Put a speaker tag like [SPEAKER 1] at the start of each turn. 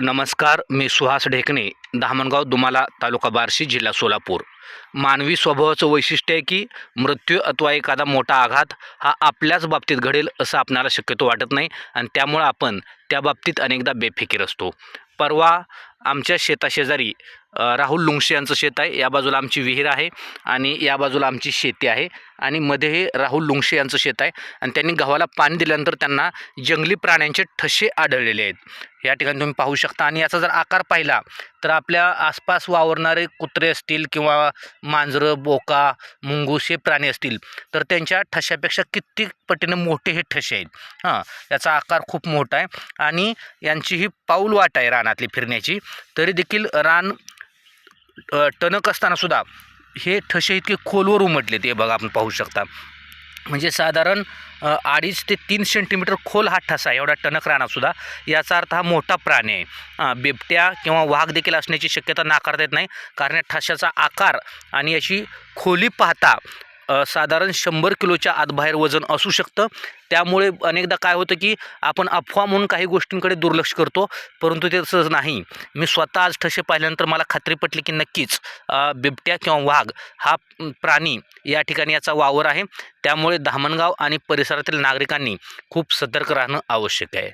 [SPEAKER 1] नमस्कार मी सुहास ढेकणे धामणगाव दुमाला तालुका बार्शी जिल्हा सोलापूर. मानवी स्वभावाचं वैशिष्ट्य आहे की मृत्यू अथवा एखादा मोठा आघात हा आपल्याच बाबतीत घडेल असं आपणाला शक्यतो वाटत नाही आणि त्यामुळं आपण त्या बाबतीत अनेकदा बेफिकीर असतो. परवा आमच्या शेताशेजारी राहुल लुंगशे यांचं शेत आहे. या बाजूला आमची विहीर आहे आणि या बाजूला आमची शेती आहे आणि मध्ये हे राहुल लुंगशे यांचं शेत आहे आणि त्यांनी गव्हाला पाणी दिल्यानंतर त्यांना जंगली प्राण्यांचे ठसे आढळलेले आहेत. या ठिकाणी तुम्ही पाहू शकता आणि याचा जर आकार पाहिला तर आपल्या आसपास वावरणारे कुत्रे असतील किंवा मांजरं बोका मुंगूस हे प्राणी असतील तर त्यांच्या ठशापेक्षा कित्येक पटीने मोठे हे ठसे आहेत. हां याचा आकार खूप मोठा आहे आणि यांची ही पाऊल वाट आहे रानातली फिरण्याची. तरी देखील रान टणक असताना सुद्धा हे ठसे इतके खोलवर उमटले ते बघा आपण पाहू शकता. म्हणजे साधारण अडीच ते तीन सेंटीमीटर खोल हा ठसा एवढा टणक राहणारसुद्धा याचा अर्थ हा मोठा प्राणी आहे. बिबट्या किंवा वाघ देखील असण्याची शक्यता नाकारता येत नाही. कारण या ठशाचा आकार आणि याची खोली पाहता साधारण शंभर किलोच्या आतबाहेर वजन असू शकतं. त्यामुळे अनेकदा काय होतं की आपण अफवा म्हणून काही गोष्टींकडे दुर्लक्ष करतो परंतु ते तसं नाही. मी स्वतः आज ठसे पाहिल्यानंतर मला खात्री पटली की नक्कीच बिबट्या किंवा वाघ हा प्राणी या ठिकाणी याचा वावर आहे. त्यामुळे धामणगाव आणि परिसरातील नागरिकांनी खूप सतर्क राहणं आवश्यक आहे.